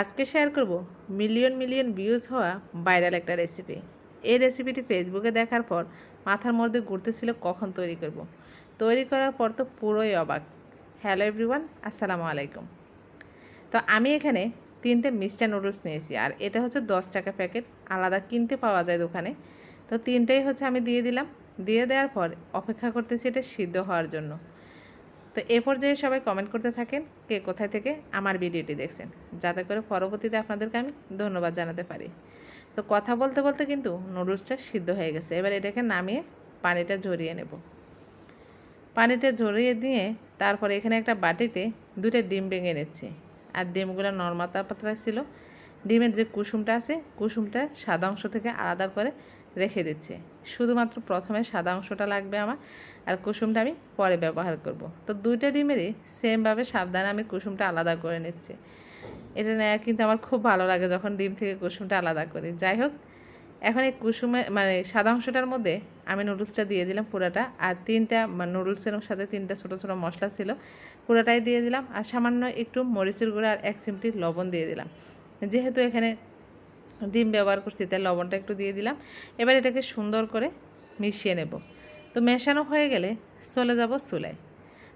আজকে শেয়ার করব million million views হওয়া ভাইরাল একটা রেসিপি এই রেসিপিটি ফেসবুকে দেখার পর মাথার মধ্যে ঘুরতেছিল কখন তৈরি করব। তৈরি করার পর তো পুরোই অবাক। হ্যালো এভরিওয়ান আসসালামু আলাইকুম। তো আমি এখানে তিনটে মিস্টার নুডলস নিয়েছি আর এটা হচ্ছে দশ টাকা প্যাকেট আলাদা কিনতে পাওয়া যায় দোকানে। তো তিনটেই হচ্ছে আমি দিয়ে দিলাম। দিয়ে দেওয়ার পর অপেক্ষা করতেছি এটা সিদ্ধ হওয়ার জন্য। তো এ পর্যায়ে সবাই কমেন্ট করতে থাকেন কে কোথায় থেকে আমার ভিডিওটি দেখছেন। যাতে করে পরবর্তীতে আপনাদেরকে আমি ধন্যবাদ জানাতে পারি। তো কথা বলতে বলতে কিন্তু নুডলসটা সিদ্ধ হয়ে গেছে। এবার এটাকে নামিয়ে পানিটা ঝরিয়ে নেব। পানিটা ঝরিয়ে দিয়ে তারপরে এখানে একটা বাটিতে দুটো ডিম ভেঙে নিচ্ছি। আর ডিমগুলো নর্মাতা পাতলা ছিল। ডিমের যে কুসুমটা আছে, কুসুমটা সাদা অংশ থেকে আলাদা করে রেখে দিচ্ছি। শুধুমাত্র প্রথমে সাদা অংশটা লাগবে আমার, আর কুসুমটা আমি পরে ব্যবহার করব। তো দুইটা ডিমেরই সেমভাবে সাবধানে আমি কুসুমটা আলাদা করে নিচ্ছি। এটা নেওয়া কিন্তু আমার খুব ভালো লাগে যখন ডিম থেকে কুসুমটা আলাদা করি। যাই হোক, এখন এই কুসুমে মানে সাদা অংশটার মধ্যে আমি নুডলসটা দিয়ে দিলাম পুরাটা, আর তিনটা নুডলসের সাথে তিনটা ছোটো ছোটো মশলা ছিল, পুরাটাই দিয়ে দিলাম, আর সামান্য একটু মরিচের গুঁড়া আর এক চিমটি লবণ দিয়ে দিলাম। যেহেতু এখানে ডিম ব্যবহার করছি, তাই লবণটা একটু দিয়ে দিলাম। এবার এটাকে সুন্দর করে মিশিয়ে নেব। তো মেশানো হয়ে গেলে চলে যাব চুলায়।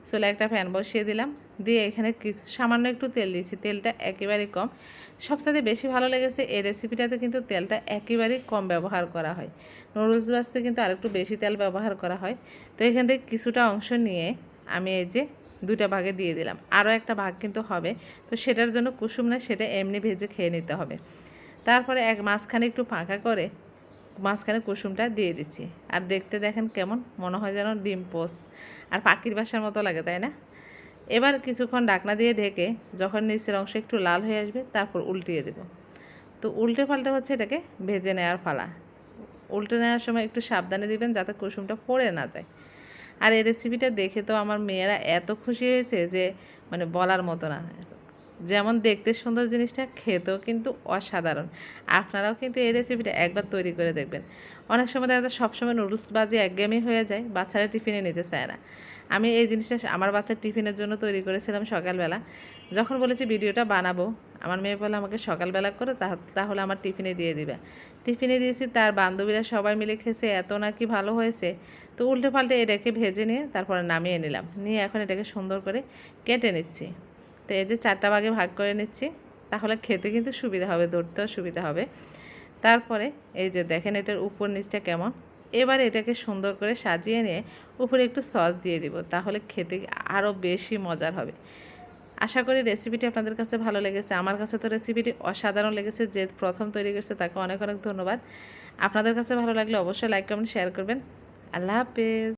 চুলায় একটা ফ্যান বসিয়ে দিলাম। দিয়ে এখানে কিছু সামান্য একটু তেল দিয়েছি। তেলটা একেবারেই কম। সবসাথে বেশি ভালো লেগেছে এই রেসিপিটাতে কিন্তু তেলটা একেবারেই কম ব্যবহার করা হয়। নুডলস বাজতে কিন্তু আরেকটু বেশি তেল ব্যবহার করা হয়। তো এখান থেকে কিছুটা অংশ নিয়ে আমি এই যে দুইটা ভাগে দিয়ে দিলাম। আরও একটা ভাগ কিন্তু হবে। তো সেটার জন্য কুসুম না, সেটা এমনি ভেজে খেয়ে নিতে হবে। তারপরে এক মাঝখানে একটু ফাঁকা করে মাঝখানে কুসুমটা দিয়ে দিচ্ছি। আর দেখতে দেখেন কেমন, মনে হয় যেন ডিম পোস। আর পাখির বাসার মতো লাগে, তাই না? এবার কিছুক্ষণ ডাকনা দিয়ে ঢেকে যখন নিচের অংশ একটু লাল হয়ে আসবে, তারপর উল্টিয়ে দেব। তো উল্টে পাল্টে হচ্ছে এটাকে ভেজে নেওয়ার পালা। উল্টে নেওয়ার সময় একটু সাবধানে দিবেন যাতে কুসুমটা পড়ে না যায়। আর এই রেসিপিটা দেখে তো আমার মেয়েরা এত খুশি হয়েছে যে মানে বলার মতো না। যেমন দেখতে সুন্দর জিনিসটা, খেতেও কিন্তু অসাধারণ। আপনারাও কিন্তু এই রেসিপিটা একবার তৈরি করে দেখবেন। অনেক সময় দেখা যায় সবসময় নুডলস বাজি একঘেয়েমি হয়ে যায়, বাচ্চারা টিফিনে নিতে চায় না। আমি এই জিনিসটা আমার বাচ্চার টিফিনের জন্য তৈরি করেছিলাম সকালবেলা। যখন বলেছি ভিডিওটা বানাবো আমার মেয়ে বলে আমাকে সকালবেলা করে তাহলে আমার টিফিনে দিয়ে দিবে। টিফিনে দিয়েছি, তার বান্ধবীরা সবাই মিলে খেয়েছে, এত নাকি ভালো হয়েছে? তো উল্টে পাল্টে এটাকে ভেজে নিয়ে তারপরে নামিয়ে নিলাম। নিয়ে এখন এটাকে সুন্দর করে কেটে নিচ্ছি। তো এই যে চারটা ভাগে ভাগ করে নিচ্ছি, তাহলে খেতে কিন্তু সুবিধা হবে, ধরতেও সুবিধা হবে। তারপরে এই যে দেখেন এটার উপর নিচটা কেমন? এবার এটাকে সুন্দর করে সাজিয়ে নিয়ে উপরে একটু সস দিয়ে দিব, তাহলে খেতে আরও বেশি মজার হবে। আশা করি রেসিপিটি আপনাদের কাছে ভালো লেগেছে। আমার কাছে তো রেসিপিটি অসাধারণ লেগেছে, যে প্রথম তৈরি করছে তাকে অনেক অনেক ধন্যবাদ। আপনাদের কাছে ভালো লাগলে অবশ্যই লাইক কমেন্ট শেয়ার করবেন। আল্লাহ হাফেজ।